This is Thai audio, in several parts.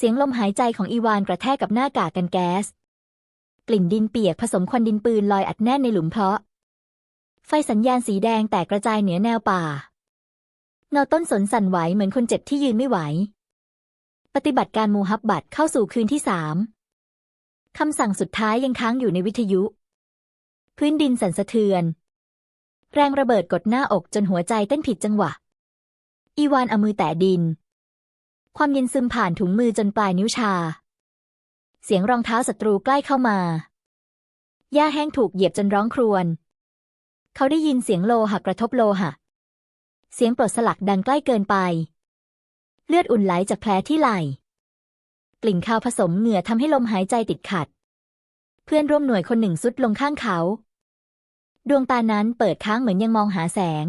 เสียงลมหายใจของอีวานกระแทกกับหน้ากากกันแก๊ส กลิ่นดินเปียกผสมควันดินปืนลอยอัดแน่นในหลุมเพาะ ไฟสัญญาณสีแดงแตกกระจายเหนือแนวป่า เงาต้นสนสั่นไหวเหมือนคนเจ็บที่ยืนไม่ไหว ปฏิบัติการมูฮับบัตเข้าสู่คืนที่สามคำสั่งสุดท้ายยังค้างอยู่ในวิทยุ พื้นดินสั่นสะเทือน แรงระเบิดกดหน้าอกจนหัวใจเต้นผิดจังหวะ อีวานเอามือแตะดิน ความเย็นซึมผ่านถุงมือจนปลายนิ้วชา เสียงรองเท้าศัตรูใกล้เข้ามาหญ้าแห้งถูกเหยียบจนร้องครวญ เขาได้ยินเสียงโลหะกระทบโลหะ เสียงปลดสลักดังใกล้เกินไป เลือดอุ่นไหลจากแผลที่ไหล่ กลิ่นคาวผสมเหงื่อทำให้ลมหายใจติดขัด เพื่อนร่วมหน่วยคนหนึ่งสุดลงข้างเขา ดวงตานั้นเปิดค้างเหมือนยังมองหาแสง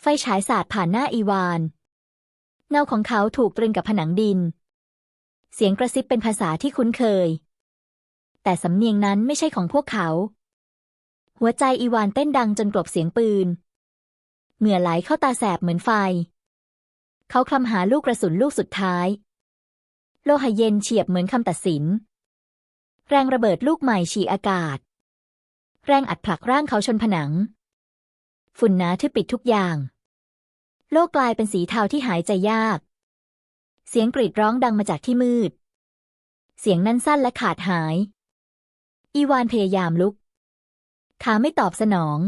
ไฟฉายสาดผ่านหน้าอีวาน เงาของเขาถูกตรึงกับผนังดิน เสียงกระซิบเป็นภาษาที่คุ้นเคย แต่สำเนียงนั้นไม่ใช่ของพวกเขา หัวใจอีวานเต้นดังจนกลบเสียงปืน เหงื่อไหลเข้าตาแสบเหมือนไฟ เขาคลำหาลูกกระสุนลูกสุดท้าย โลหะเย็นเฉียบเหมือนคำตัดสิน แรงระเบิดลูกใหม่ฉี่อากาศ แรงอัดผลักร่างเขาชนผนัง ฝุ่นหนาทึบปิดทุกอย่าง โลกกลายเป็นสีเทาที่หายใจยาก เสียงกรีดร้องดังมาจากที่มืด เสียงนั้นสั้นและขาดหาย อีวานพยายามลุก ขาไม่ตอบสนอง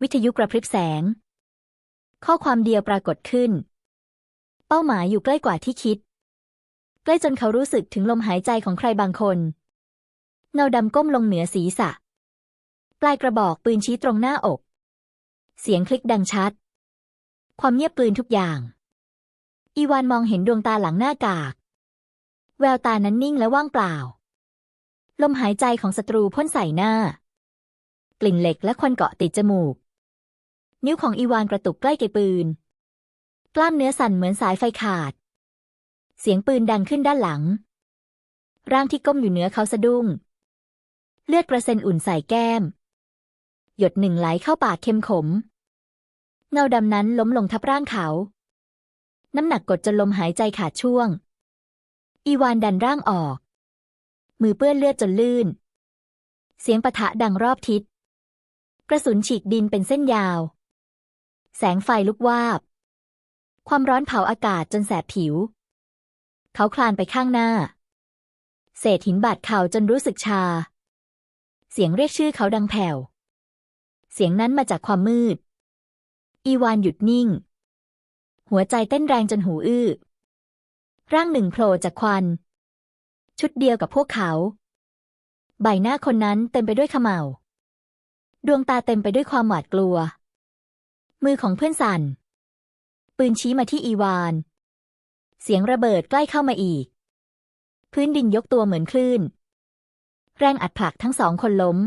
วิทยุกระพริบแสง ข้อความเดียวปรากฏขึ้น เป้าหมายอยู่ใกล้กว่าที่คิด ใกล้จนเขารู้สึกถึงลมหายใจของใครบางคน เงาดำก้มลงเหนือศีรษะ ปลายกระบอกปืนชี้ตรงหน้าอก เสียงคลิกดังชัด ความเงียบกลืนทุกอย่าง อีวานมองเห็นดวงตาหลังหน้ากาก แววตานั้นนิ่งและว่างเปล่า ลมหายใจของศัตรูพ่นใส่หน้า กลิ่นเหล็กและควันเกาะติดจมูก นิ้วของอีวานกระตุกใกล้ไกปืน กล้ามเนื้อสั่นเหมือนสายไฟขาด เสียงปืนดังขึ้นด้านหลัง ร่างที่ก้มอยู่เหนือเขาสะดุ้ง เลือดกระเซ็นอุ่นใส่แก้ม หยดหนึ่งไหลเข้าปากเค็มขม เงาดำนั้นล้มลงทับร่างเขา น้ำหนักกดจนลมหายใจขาดช่วง อีวานดันร่างออก มือเปื้อนเลือดจนลื่น เสียงปะทะดังรอบทิศ กระสุนฉีกดินเป็นเส้นยาว แสงไฟลุกวาบ ความร้อนเผาอากาศจนแสบผิว เขาคลานไปข้างหน้า เศษหินบาดเข่าจนรู้สึกชา เสียงเรียกชื่อเขาดังแผ่วเสียงนั้นมาจากความมืด อีวานหยุดนิ่ง หัวใจเต้นแรงจนหูอื้อ ร่างหนึ่งโผล่จากควัน ชุดเดียวกับพวกเขา ใบหน้าคนนั้นเต็มไปด้วยขมเหลาดวงตาเต็มไปด้วยความหวาดกลัว มือของเพื่อนสั่น ปืนชี้มาที่อีวาน เสียงระเบิดใกล้เข้ามาอีก พื้นดินยกตัวเหมือนคลื่น แรงอัดผลักทั้งสองคนล้ม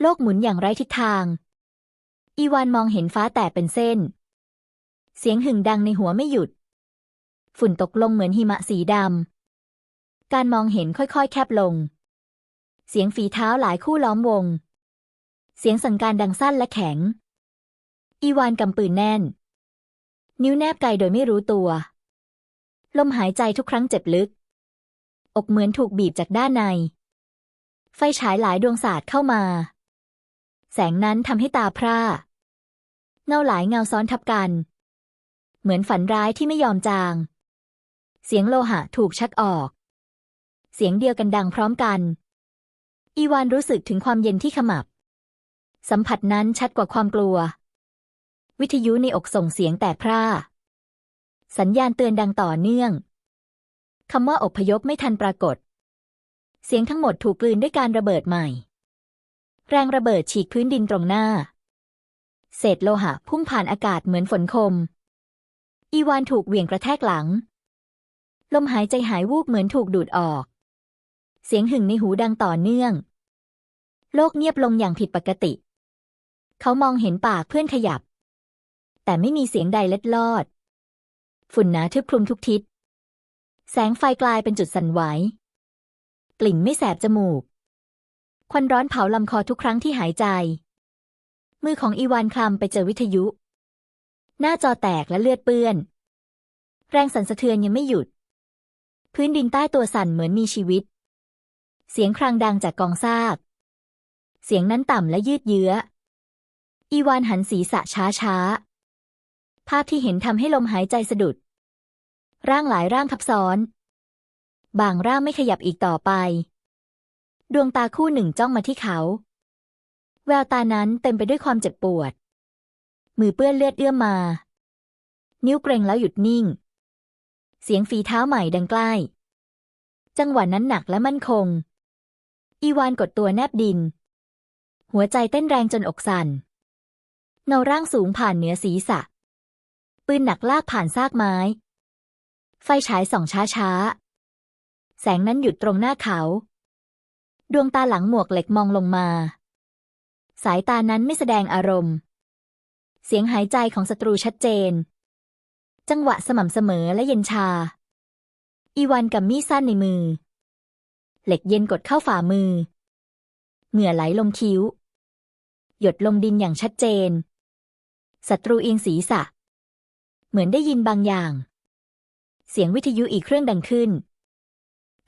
โลกหมุนอย่างไร้ทิศทาง อีวานมองเห็นฟ้าแตกเป็นเส้น เสียงหึ่งดังในหัวไม่หยุด ฝุ่นตกลงเหมือนหิมะสีดำ การมองเห็นค่อยๆ แคบลง เสียงฝีเท้าหลายคู่ล้อมวง เสียงสั่งการดังสั้นและแข็ง อีวานกำปืนแน่น นิ้วแนบไกโดยไม่รู้ตัว ลมหายใจทุกครั้งเจ็บลึก อกเหมือนถูกบีบจากด้านใน ไฟฉายหลายดวงสาดเข้ามาแสงนั้นทำให้ตาพร่า เงาหลายเงาซ้อนทับกัน เหมือนฝันร้ายที่ไม่ยอมจาง เสียงโลหะถูกชักออก เสียงเดียวกันดังพร้อมกัน อีวานรู้สึกถึงความเย็นที่ขมับ สัมผัสนั้นชัดกว่าความกลัว วิทยุในอกส่งเสียงแตกพร่า สัญญาณเตือนดังต่อเนื่องคำว่าอพยพไม่ทันปรากฏ เสียงทั้งหมดถูกกลืนด้วยการระเบิดใหม่ แรงระเบิดฉีกพื้นดินตรงหน้า เศษโลหะพุ่งผ่านอากาศเหมือนฝนคม อีวานถูกเหวี่ยงกระแทกหลัง ลมหายใจหายวูบเหมือนถูกดูดออก เสียงหึ่งในหูดังต่อเนื่อง โลกเงียบลงอย่างผิดปกติ เขามองเห็นปากเพื่อนขยับ แต่ไม่มีเสียงใดเล็ดลอด ฝุ่นหนาทึบคลุมทุกทิศ แสงไฟกลายเป็นจุดสั่นไหว กลิ่นไม่แสบจมูก ควันร้อนเผาลำคอทุกครั้งที่หายใจ มือของอีวานคลำไปเจอวิทยุ หน้าจอแตกและเลือดเปื้อน แรงสั่นสะเทือนยังไม่หยุด พื้นดินใต้ตัวสั่นเหมือนมีชีวิต เสียงครางดังจากกองซาก เสียงนั้นต่ำและยืดเยื้อ อีวานหันศีรษะช้าช้าๆภาพที่เห็นทำให้ลมหายใจสะดุด ร่างหลายร่างทับซ้อน บางร่างไม่ขยับอีกต่อไป ดวงตาคู่หนึ่งจ้องมาที่เขา แววตานั้นเต็มไปด้วยความเจ็บปวด มือเปื้อนเลือดเอื้อมมา นิ้วเกรงแล้วหยุดนิ่ง เสียงฝีเท้าใหม่ดังใกล้ จังหวะนั้นหนักและมั่นคง อีวานกดตัวแนบดิน หัวใจเต้นแรงจนอกสัน่นเงาร่างสูงผ่านเหนือศีรษะ ปืนหนักลากผ่านซากไม้ ไฟฉายส่องช้าๆ แสงนั้นหยุดตรงหน้าเขา ดวงตาหลังหมวกเหล็กมองลงมา สายตานั้นไม่แสดงอารมณ์ เสียงหายใจของศัตรูชัดเจน จังหวะสม่ำเสมอและเย็นชา อีวานกับมีดสั้นในมือ เหล็กเย็นกดเข้าฝ่ามือ เหงื่อไหลลงคิ้ว หยดลงดินอย่างชัดเจน ศัตรูเอียงศีรษะ เหมือนได้ยินบางอย่าง เสียงวิทยุอีกเครื่องดังขึ้น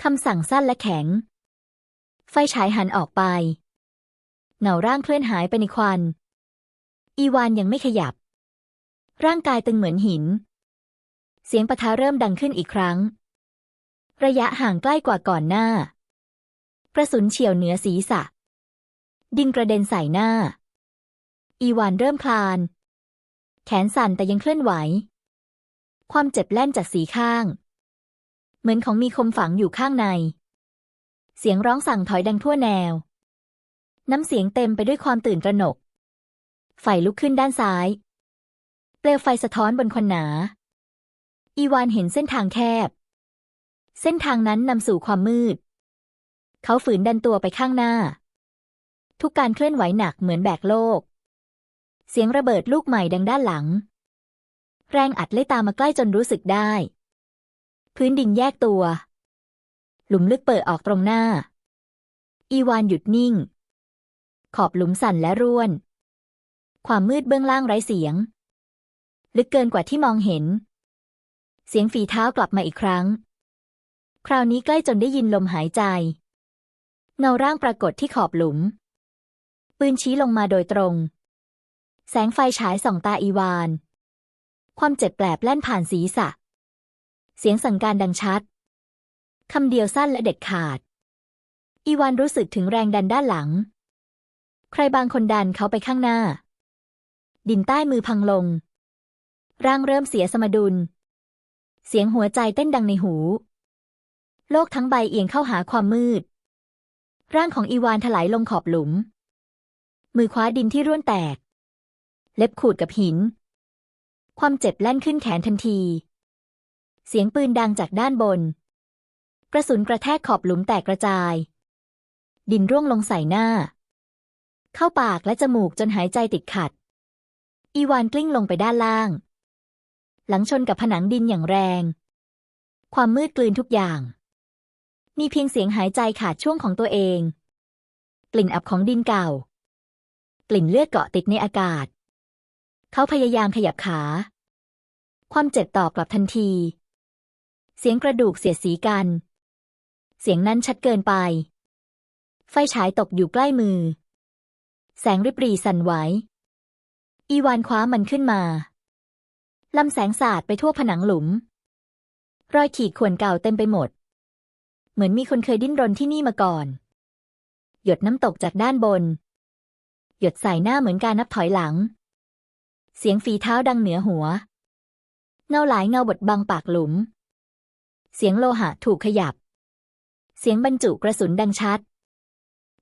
คำสั่งสั้นและแข็ง ไฟฉายหันออกไป เงาร่างเคลื่อนหายไปในควัน อีวานยังไม่ขยับ ร่างกายตึงเหมือนหิน เสียงปะทะเริ่มดังขึ้นอีกครั้ง ระยะห่างใกล้กว่าก่อนหน้ากระสุนเฉียวเหนือศีรษะ ดินกระเด็นใส่หน้า อีวานเริ่มคลาน แขนสั่นแต่ยังเคลื่อนไหว ความเจ็บแล่นจากสีข้าง เหมือนของมีคมฝังอยู่ข้างใน เสียงร้องสั่งถอยดังทั่วแนว น้ำเสียงเต็มไปด้วยความตื่นตระหนก ไฟลุกขึ้นด้านซ้าย เปลวไฟสะท้อนบนควันหนา อีวานเห็นเส้นทางแคบ เส้นทางนั้นนำสู่ความมืด เขาฝืนดันตัวไปข้างหน้า ทุกการเคลื่อนไหวหนักเหมือนแบกโลก เสียงระเบิดลูกใหม่ดังด้านหลัง แรงอัดเล่ตามาใกล้จนรู้สึกได้ พื้นดินแยกตัว หลุมลึกเปิดออกตรงหน้า อีวานหยุดนิ่ง ขอบหลุมสั่นและร่วน ความมืดเบื้องล่างไร้เสียง ลึกเกินกว่าที่มองเห็น เสียงฝีเท้ากลับมาอีกครั้ง คราวนี้ใกล้จนได้ยินลมหายใจ เงาร่างปรากฏที่ขอบหลุม ปืนชี้ลงมาโดยตรง แสงไฟฉายส่องตาอีวาน ความเจ็บแปลบแล่นผ่านศีรษะ เสียงสั่งการดังชัดคำเดียวสั้นและเด็ดขาด อีวานรู้สึกถึงแรงดันด้านหลัง ใครบางคนดันเขาไปข้างหน้า ดินใต้มือพังลง ร่างเริ่มเสียสมดุล เสียงหัวใจเต้นดังในหู โลกทั้งใบเอียงเข้าหาความมืด ร่างของอีวานถลายลงขอบหลุม มือคว้าดินที่ร่วนแตก เล็บขูดกับหิน ความเจ็บแล่นขึ้นแขนทันที เสียงปืนดังจากด้านบน กระสุนกระแทกขอบหลุมแตกกระจาย ดินร่วงลงใส่หน้า เข้าปากและจมูกจนหายใจติดขัด อีวานกลิ้งลงไปด้านล่าง หลังชนกับผนังดินอย่างแรง ความมืดกลืนทุกอย่าง มีเพียงเสียงหายใจขาดช่วงของตัวเอง กลิ่นอับของดินเก่า กลิ่นเลือดเกาะติดในอากาศ เขาพยายามขยับขา ความเจ็บตอบกลับทันที เสียงกระดูกเสียดสีกัน เสียงนั้นชัดเกินไป ไฟฉายตกอยู่ใกล้มือ แสงริบหรีสั่นไหว อีวานคว้ามันขึ้นมาลำแสงสาดไปทั่วผนังหลุม รอยขีดข่วนเก่าเต็มไปหมด เหมือนมีคนเคยดิ้นรนที่นี่มาก่อน หยดน้ำตกจากด้านบน หยดใส่หน้าเหมือนการนับถอยหลัง เสียงฝีเท้าดังเหนือหัว เงาหลายเงาบดบังปากหลุม เสียงโลหะถูกขยับ เสียงบรรจุกระสุนดังชัด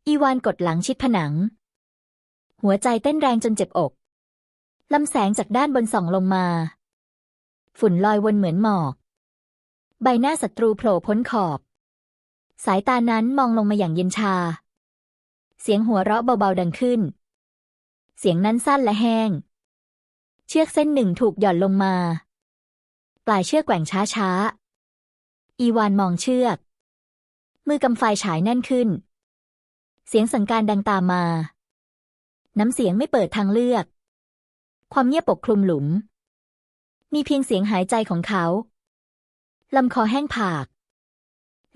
อีวานกดหลังชิดผนัง หัวใจเต้นแรงจนเจ็บอก ลำแสงจากด้านบนส่องลงมา ฝุ่นลอยวนเหมือนหมอก ใบหน้าศัตรูโผล่พ้นขอบ สายตานั้นมองลงมาอย่างเย็นชา เสียงหัวเราะเบาๆดังขึ้น เสียงนั้นสั้นและแห้ง เชือกเส้นหนึ่งถูกหย่อนลงมา ปลายเชือกแกว่งช้าๆ อีวานมองเชือก มือกำไฟฉายแน่นขึ้น เสียงสังการดังตามมา น้ำเสียงไม่เปิดทางเลือก ความเงียบปกคลุมหลุม มีเพียงเสียงหายใจของเขาลำคอแห้งผาก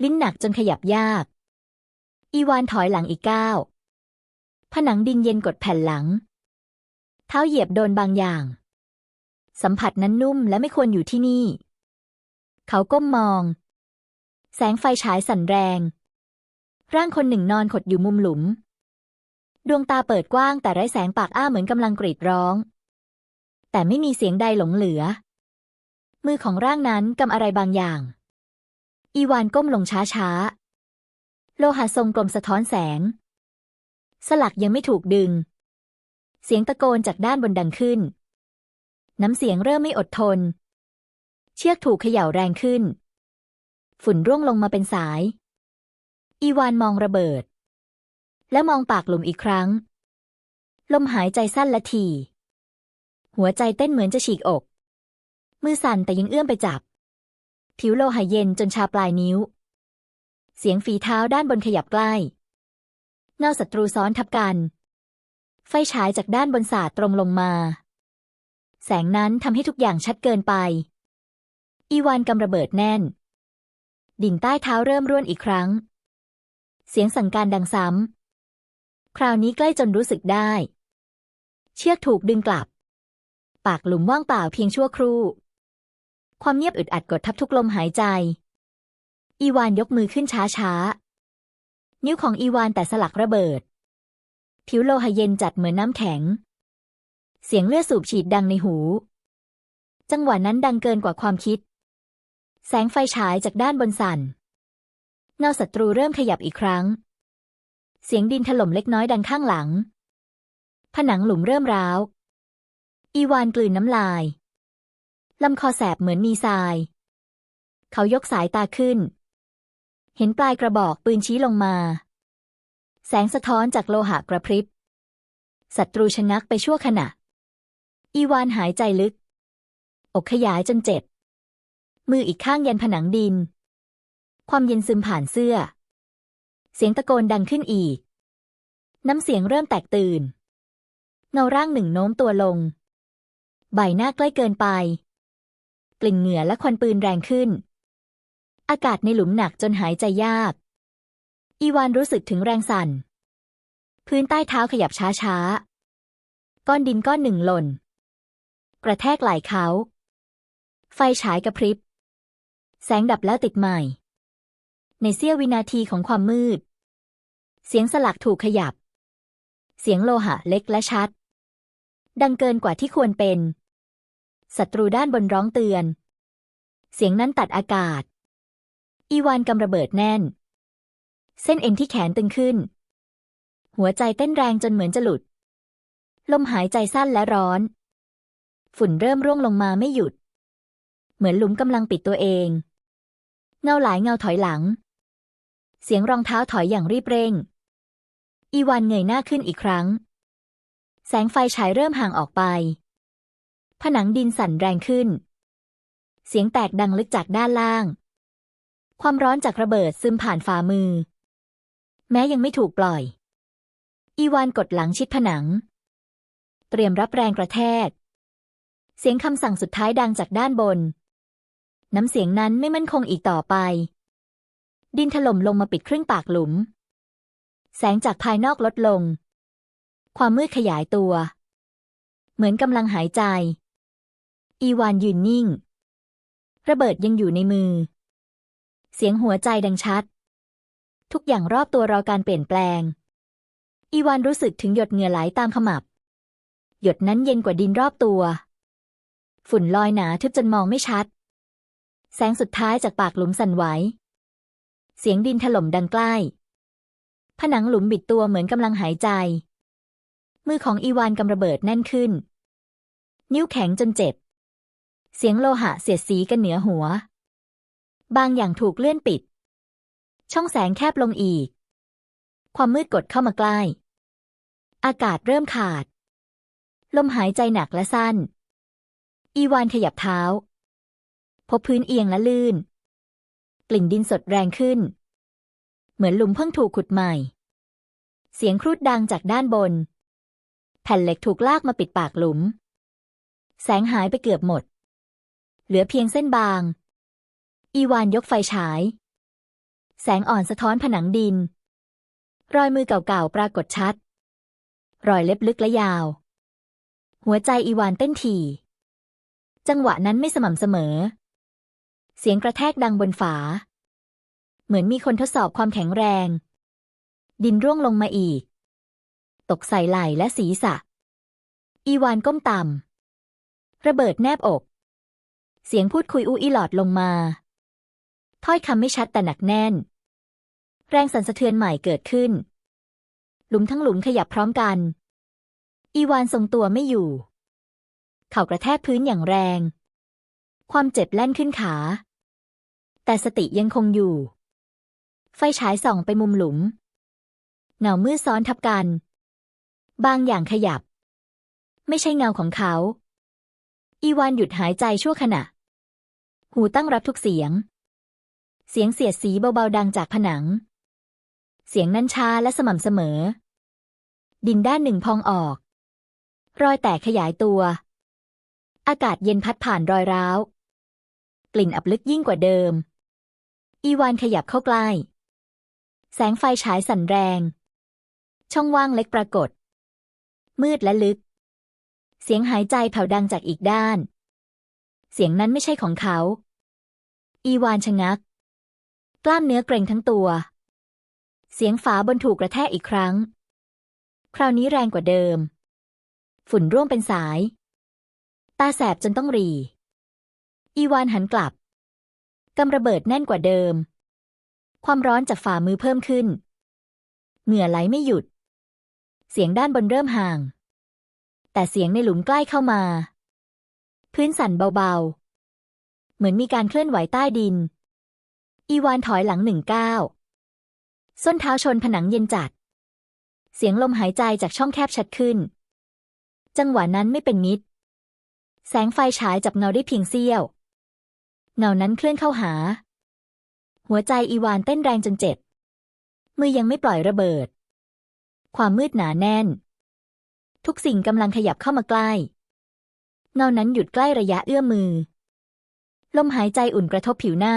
ลิ้นหนักจนขยับยาก อีวานถอยหลังอีกก้าว ผนังดินเย็นกดแผ่นหลัง เท้าเหยียบโดนบางอย่าง สัมผัสนั้นนุ่มและไม่ควรอยู่ที่นี่ เขาก้มมอง แสงไฟฉายสั่นแรง ร่างคนหนึ่งนอนขดอยู่มุมหลุม ดวงตาเปิดกว้างแต่ไร้แสงปากอ้าเหมือนกำลังกรีดร้อง แต่ไม่มีเสียงใดหลงเหลือ มือของร่างนั้นกำอะไรบางอย่าง อีวานก้มลงช้าๆ โลหะทรงกลมสะท้อนแสง สลักยังไม่ถูกดึง เสียงตะโกนจากด้านบนดังขึ้น น้ำเสียงเริ่มไม่อดทน เชือกถูกเขย่าแรงขึ้น ฝุ่นร่วงลงมาเป็นสาย อีวานมองระเบิด และมองปากหลุมอีกครั้ง ลมหายใจสั้นและถี่หัวใจเต้นเหมือนจะฉีกอก มือสั่นแต่ยังเอื้อมไปจับ ผิวโลหะเย็นจนชาปลายนิ้ว เสียงฝีเท้าด้านบนขยับใกล้ เงาศัตรูซ้อนทับกัน ไฟฉายจากด้านบนสาดตรงลงมา แสงนั้นทำให้ทุกอย่างชัดเกินไป อีวานกำระเบิดแน่น ดิ่งใต้เท้าเริ่มร่วนอีกครั้ง เสียงสั่งการดังซ้ำ คราวนี้ใกล้จนรู้สึกได้ เชือกถูกดึงกลับ ปากหลุมว่างเปล่าเพียงชั่วครู่ ความเงียบอึดอัดกดทับทุกลมหายใจ อีวานยกมือขึ้นช้าๆ นิ้วของอีวานแต่สลักระเบิด ผิวโลหะเย็นจัดเหมือนน้ำแข็ง เสียงเลือดสูบฉีดดังในหู จังหวะนั้นดังเกินกว่าความคิด แสงไฟฉายจากด้านบนสั่นเงาศัตรูเริ่มขยับอีกครั้ง เสียงดินถล่มเล็กน้อยดังข้างหลัง ผนังหลุมเริ่มร้าว อีวานกลืนน้ำลาย ลำคอแสบเหมือนมีทราย เขายกสายตาขึ้น เห็นปลายกระบอกปืนชี้ลงมา แสงสะท้อนจากโลหะกระพริบ ศัตรูชะงักไปชั่วขณะ อีวานหายใจลึก อกขยายจนเจ็บ มืออีกข้างยันผนังดิน ความเย็นซึมผ่านเสื้อ เสียงตะโกนดังขึ้นอีก น้ำเสียงเริ่มแตกตื่น เงาร่างหนึ่งโน้มตัวลง ใบหน้าใกล้เกินไป กลิ่นเหงื่อและควันปืนแรงขึ้น อากาศในหลุมหนักจนหายใจยาก อีวานรู้สึกถึงแรงสั่น พื้นใต้เท้าขยับช้าๆ ก้อนดินก้อนหนึ่งหล่น กระแทกไหล่เขา ไฟฉายกระพริบ แสงดับแล้วติดใหม่ ในเสี้ยววินาทีของความมืด เสียงสลักถูกขยับ เสียงโลหะเล็กและชัด ดังเกินกว่าที่ควรเป็น ศัตรูด้านบนร้องเตือน เสียงนั้นตัดอากาศ อีวานกำระเบิดแน่น เส้นเอ็นที่แขนตึงขึ้น หัวใจเต้นแรงจนเหมือนจะหลุด ลมหายใจสั้นและร้อน ฝุ่นเริ่มร่วงลงมาไม่หยุด เหมือนหลุมกำลังปิดตัวเองเงาหลายเงาถอยหลัง เสียงรองเท้าถอยอย่างรีบเร่ง อีวานเงยหน้าขึ้นอีกครั้ง แสงไฟฉายเริ่มห่างออกไป ผนังดินสั่นแรงขึ้น เสียงแตกดังลึกจากด้านล่าง ความร้อนจากระเบิดซึมผ่านฝ่ามือ แม้ยังไม่ถูกปล่อย อีวานกดหลังชิดผนัง เตรียมรับแรงกระแทก เสียงคำสั่งสุดท้ายดังจากด้านบน น้ำเสียงนั้นไม่มั่นคงอีกต่อไป ดินถล่มลงมาปิดครึ่งปากหลุม แสงจากภายนอกลดลง ความมืดขยายตัว เหมือนกำลังหายใจ อีวานยืนนิ่ง ระเบิดยังอยู่ในมือ เสียงหัวใจดังชัด ทุกอย่างรอบตัวรอการเปลี่ยนแปลง อีวานรู้สึกถึงหยดเหงื่อไหลตามขมับ หยดนั้นเย็นกว่าดินรอบตัว ฝุ่นลอยหนาทึบจนมองไม่ชัด แสงสุดท้ายจากปากหลุมสั่นไหว เสียงดินถล่มดังใกล้ ผนังหลุมบิดตัวเหมือนกำลังหายใจ มือของอีวานกำระเบิดแน่นขึ้น นิ้วแข็งจนเจ็บ เสียงโลหะเสียดสีกันเหนือหัว บางอย่างถูกเลื่อนปิด ช่องแสงแคบลงอีก ความมืดกดเข้ามาใกล้ อากาศเริ่มขาด ลมหายใจหนักและสั้น อีวานขยับเท้า พบพื้นเอียงและลื่น กลิ่นดินสดแรงขึ้น เหมือนหลุมเพิ่งถูกขุดใหม่ เสียงครูดดังจากด้านบน แผ่นเหล็กถูกลากมาปิดปากหลุม แสงหายไปเกือบหมด เหลือเพียงเส้นบาง อีวานยกไฟฉาย แสงอ่อนสะท้อนผนังดิน รอยมือเก่าๆ ปรากฏชัด รอยเล็บลึกและยาว หัวใจอีวานเต้นถี่ จังหวะนั้นไม่สม่ำเสมอ เสียงกระแทกดังบนฝา เหมือนมีคนทดสอบความแข็งแรง ดินร่วงลงมาอีก ตกใส่ไหล่และศีรษะ อีวานก้มต่ำระเบิดแนบอก เสียงพูดคุยอู้อีหลอดลงมา ถ้อยคำไม่ชัดแต่หนักแน่น แรงสั่นสะเทือนใหม่เกิดขึ้น หลุมทั้งหลุมขยับพร้อมกัน อีวานทรงตัวไม่อยู่ เข่ากระแทกพื้นอย่างแรงความเจ็บแล่นขึ้นขา แต่สติยังคงอยู่ ไฟฉายส่องไปมุมหลุม เงามืดซ้อนทับกัน บางอย่างขยับ ไม่ใช่เงาของเขา อีวานหยุดหายใจชั่วขณะ หูตั้งรับทุกเสียง เสียงเสียดสีเบาๆดังจากผนัง เสียงนั้นช้าและสม่ำเสมอ ดินด้านหนึ่งพองออก รอยแตกขยายตัว อากาศเย็นพัดผ่านรอยร้าวกลิ่นอับลึกยิ่งกว่าเดิม อีวานขยับเข้าใกล้ แสงไฟฉายสั่นแรง ช่องว่างเล็กปรากฏ มืดและลึก เสียงหายใจแผ่วดังจากอีกด้าน เสียงนั้นไม่ใช่ของเขา อีวานชะงัก กล้ามเนื้อเกร็งทั้งตัว เสียงฝาบนถูกกระแทกอีกครั้ง คราวนี้แรงกว่าเดิม ฝุ่นร่วงเป็นสาย ตาแสบจนต้องหรี อีวานหันกลับ กำระเบิดแน่นกว่าเดิม ความร้อนจากฝ่ามือเพิ่มขึ้น เหงื่อไหลไม่หยุด เสียงด้านบนเริ่มห่าง แต่เสียงในหลุมใกล้เข้ามา พื้นสั่นเบาๆ เหมือนมีการเคลื่อนไหวใต้ดิน อีวานถอยหลังหนึ่งก้าวส้นเท้าชนผนังเย็นจัด เสียงลมหายใจจากช่องแคบชัดขึ้น จังหวะนั้นไม่เป็นมิตร แสงไฟฉายจับเงาได้เพียงเสี้ยว เงานั้นเคลื่อนเข้าหา หัวใจอีวานเต้นแรงจนเจ็บ มือยังไม่ปล่อยระเบิด ความมืดหนาแน่น ทุกสิ่งกำลังขยับเข้ามาใกล้ เงานั้นหยุดใกล้ระยะเอื้อมมือ ลมหายใจอุ่นกระทบผิวหน้า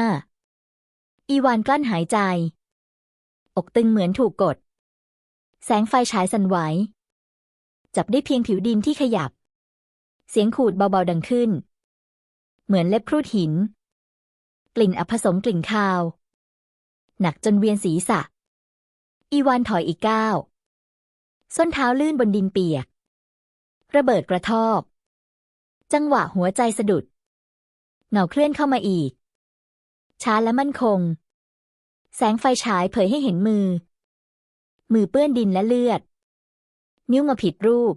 อีวานกลั้นหายใจ อกตึงเหมือนถูกกด แสงไฟฉายสั่นไหว จับได้เพียงผิวดินที่ขยับ เสียงขูดเบาๆดังขึ้น เหมือนเล็บครูดหิน กลิ่นอผสมกลิ่นคาว หนักจนเวียนศีรษะ อีวานถอยอีกก้าว ส้นเท้าลื่นบนดินเปียก ระเบิดกระทบจังหวะหัวใจสะดุดเงาเคลื่อนเข้ามาอีก ช้าและมั่นคง แสงไฟฉายเผยให้เห็นมือ มือเปื้อนดินและเลือด นิ้วมาผิดรูป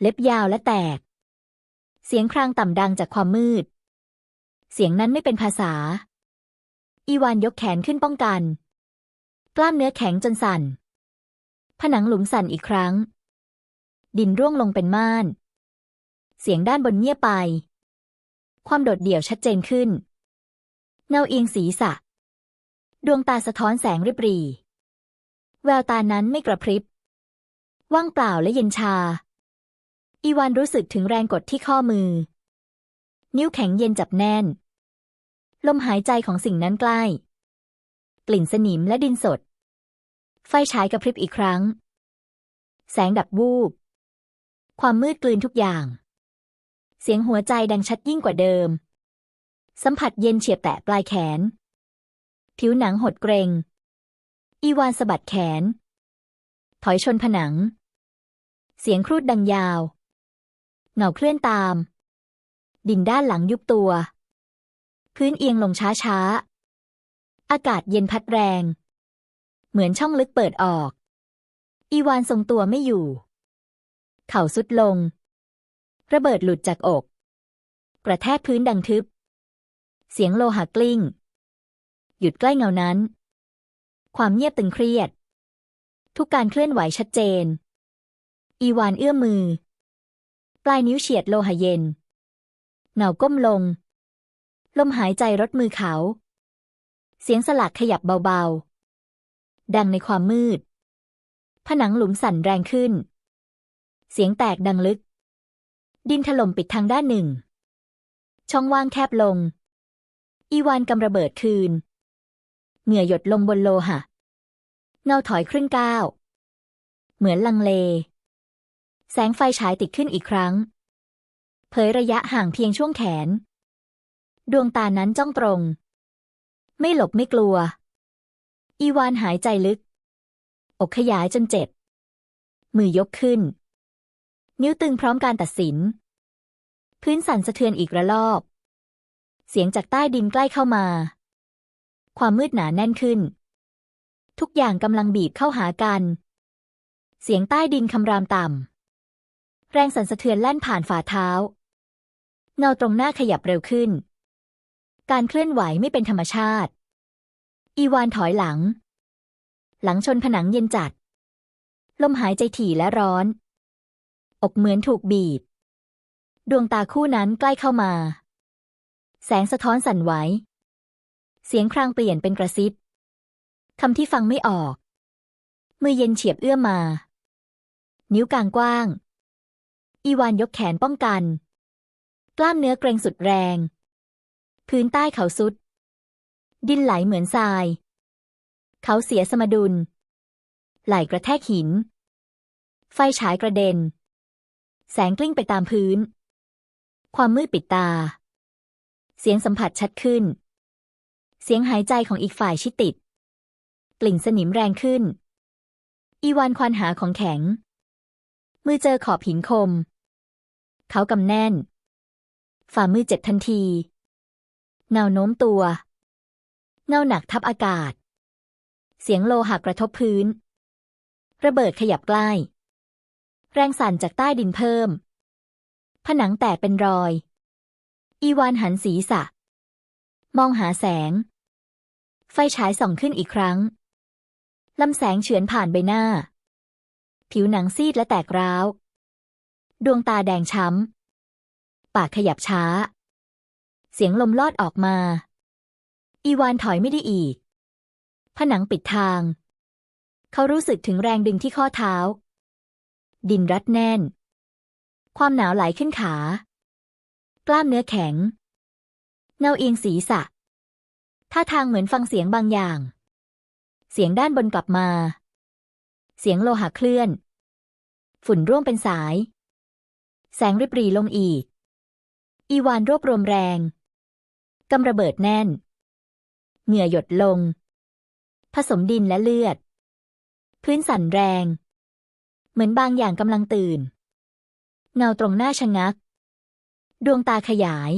เล็บยาวและแตก เสียงครางต่ำดังจากความมืด เสียงนั้นไม่เป็นภาษา อีวานยกแขนขึ้นป้องกัน กล้ามเนื้อแข็งจนสั่น ผนังหลุมสั่นอีกครั้ง ดินร่วงลงเป็นม่าน เสียงด้านบนเงียบไป ความโดดเดี่ยวชัดเจนขึ้น เงาเอียงศีรษะ ดวงตาสะท้อนแสงริบรีแววตานั้นไม่กระพริบ ว่างเปล่าและเย็นชา อีวานรู้สึกถึงแรงกดที่ข้อมือ นิ้วแข็งเย็นจับแน่น ลมหายใจของสิ่งนั้นใกล้ กลิ่นสนิมและดินสด ไฟฉายกระพริบอีกครั้ง แสงดับวูบ ความมืดกลืนทุกอย่าง เสียงหัวใจดังชัดยิ่งกว่าเดิม สัมผัสเย็นเฉียบแตะปลายแขน ผิวหนังหดเกรง อีวานสะบัดแขน ถอยชนผนัง เสียงครูดดังยาวเงาเคลื่อนตาม ดินด้านหลังยุบตัว พื้นเอียงลงช้าๆ อากาศเย็นพัดแรง เหมือนช่องลึกเปิดออก อีวานทรงตัวไม่อยู่ เข่าสุดลง ระเบิดหลุดจากอก กระแทกพื้นดังทึบ เสียงโลหะกลิ้ง หยุดใกล้เงานั้น ความเงียบตึงเครียด ทุกการเคลื่อนไหวชัดเจน อีวานเอื้อมมือ ปลายนิ้วเฉียดโลหะเย็น เงาก้มลง ลมหายใจรดมือเขา เสียงสลักขยับเบาๆ ดังในความมืด ผนังหลุมสั่นแรงขึ้น เสียงแตกดังลึก ดินถล่มปิดทางด้านหนึ่ง ช่องว่างแคบลง อีวานกำระเบิดคืน เหงื่อหยดลงบนโลหะ เงาถอยครึ่งก้าว เหมือนลังเล แสงไฟฉายติดขึ้นอีกครั้ง เผยระยะห่างเพียงช่วงแขน ดวงตานั้นจ้องตรง ไม่หลบไม่กลัว อีวานหายใจลึก อกขยายจนเจ็บ มือยกขึ้น นิ้วตึงพร้อมการตัดสิน พื้นสั่นสะเทือนอีกระลอก เสียงจากใต้ดินใกล้เข้ามา ความมืดหนาแน่นขึ้น ทุกอย่างกำลังบีบเข้าหากัน เสียงใต้ดินคำรามต่ำแรงสั่นสะเทือนแล่นผ่านฝ่าเท้า เงาตรงหน้าขยับเร็วขึ้น การเคลื่อนไหวไม่เป็นธรรมชาติ อีวานถอยหลัง หลังชนผนังเย็นจัด ลมหายใจถี่และร้อน อกเหมือนถูกบีบ ดวงตาคู่นั้นใกล้เข้ามา แสงสะท้อนสั่นไหว เสียงครางเปลี่ยนเป็นกระซิบคำที่ฟังไม่ออก มือเย็นเฉียบเอื้อมมา นิ้วกลางกว้าง อีวานยกแขนป้องกัน กล้ามเนื้อเกรงสุดแรง พื้นใต้เขาสุด ดินไหลเหมือนทราย เขาเสียสมดุล ไหลกระแทกหิน ไฟฉายกระเด็น แสงกลิ้งไปตามพื้น ความมืดปิดตา เสียงสัมผัสชัดขึ้น เสียงหายใจของอีกฝ่ายชิดติด กลิ่นสนิมแรงขึ้น อีวานควานหาของแข็ง มือเจอขอบหินคม เขากำแน่น ฝ่ามือเจ็บทันที เงาโน้มตัว เงาหนักทับอากาศ เสียงโลหะกระทบพื้น ระเบิดขยับใกล้ แรงสั่นจากใต้ดินเพิ่ม ผนังแตกเป็นรอย อีวานหันศีรษะ มองหาแสง ไฟฉายส่องขึ้นอีกครั้งลำแสงเฉือนผ่านใบหน้า ผิวหนังซีดและแตกร้าว ดวงตาแดงช้ำ ปากขยับช้า เสียงลมลอดออกมา อีวานถอยไม่ได้อีก ผนังปิดทาง เขารู้สึกถึงแรงดึงที่ข้อเท้า ดินรัดแน่น ความหนาวไหลขึ้นขา กล้ามเนื้อแข็ง เงาเอียงศีรษะ ท่าทางเหมือนฟังเสียงบางอย่าง เสียงด้านบนกลับมา เสียงโลหะเคลื่อน ฝุ่นร่วงเป็นสายแสงริบรีลงอีก อีวานรวบรวมแรงกำระเบิดแน่น เหงื่อหยดลง ผสมดินและเลือด พื้นสั่นแรง เหมือนบางอย่างกำลังตื่น เงาตรงหน้าชะงัก ดวงตาขยาย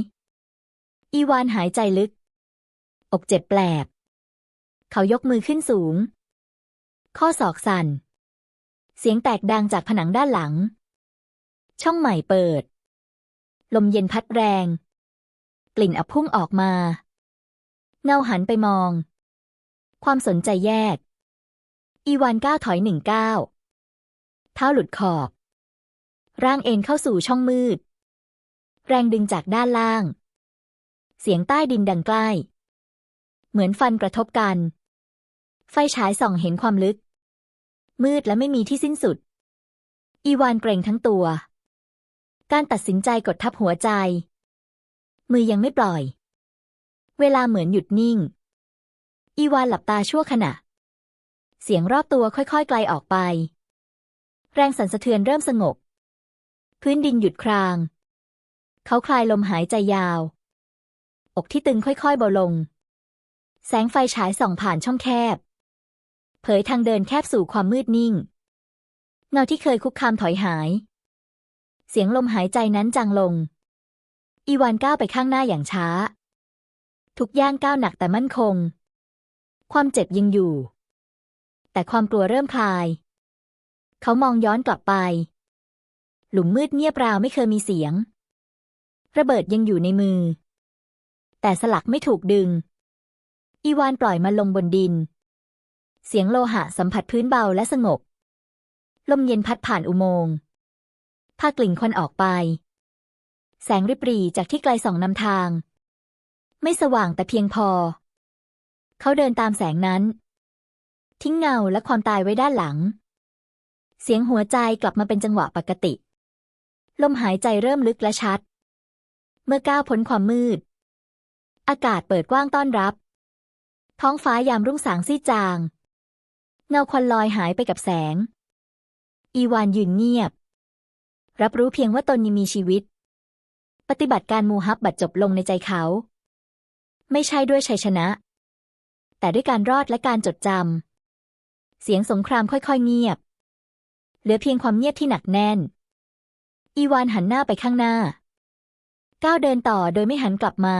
อีวานหายใจลึก อกเจ็บแปลบ เขายกมือขึ้นสูง ข้อศอกสั่น เสียงแตกดังจากผนังด้านหลัง ช่องใหม่เปิด ลมเย็นพัดแรง กลิ่นอับพุ่งออกมา เงาหันไปมอง ความสนใจแยก อีวานก้าวถอยหนึ่งก้าวเท้าหลุดขอบ ร่างเอ็นเข้าสู่ช่องมืด แรงดึงจากด้านล่าง เสียงใต้ดินดังใกล้ เหมือนฟันกระทบกัน ไฟฉายส่องเห็นความลึก มืดและไม่มีที่สิ้นสุด อีวานเกรงทั้งตัว การตัดสินใจกดทับหัวใจ มือยังไม่ปล่อย เวลาเหมือนหยุดนิ่ง อีวานหลับตาชั่วขณะ เสียงรอบตัวค่อยๆ ไกลออกไป แรงสั่นสะเทือนเริ่มสงบ พื้นดินหยุดคราง เขาคลายลมหายใจยาว อกที่ตึงค่อยๆเบาลง แสงไฟฉายส่องผ่านช่องแคบ เผยทางเดินแคบสู่ความมืดนิ่ง เงาที่เคยคุกคามถอยหาย เสียงลมหายใจนั้นจางลง อีวานก้าวไปข้างหน้าอย่างช้า ทุกย่างก้าวหนักแต่มั่นคง ความเจ็บยังอยู่ แต่ความกลัวเริ่มคลาย เขามองย้อนกลับไป หลุมมืดเงียบราวไม่เคยมีเสียง ระเบิดยังอยู่ในมือ แต่สลักไม่ถูกดึง อีวานปล่อยมันลงบนดิน เสียงโลหะสัมผัสพื้นเบาและสงบ ลมเย็นพัดผ่านอุโมงค์ พากลิ่นควันออกไป แสงริบหรี่จากที่ไกลส่องนำทาง ไม่สว่างแต่เพียงพอ เขาเดินตามแสงนั้น ทิ้งเงาและความตายไว้ด้านหลัง เสียงหัวใจกลับมาเป็นจังหวะปกติ ลมหายใจเริ่มลึกและชัด เมื่อก้าวพ้นความมืด อากาศเปิดกว้างต้อนรับ ท้องฟ้ายามรุ่งสางซีจาง เงาควันลอยหายไปกับแสง อีวานยืนเงียบ รับรู้เพียงว่าตนยังมีชีวิต ปฏิบัติการมูฮับบัดจบลงในใจเขา ไม่ใช่ด้วยชัยชนะ แต่ด้วยการรอดและการจดจำ เสียงสงครามค่อยๆ เงียบ เหลือเพียงความเงียบที่หนักแน่น อีวานหันหน้าไปข้างหน้า ก้าวเดินต่อโดยไม่หันกลับมา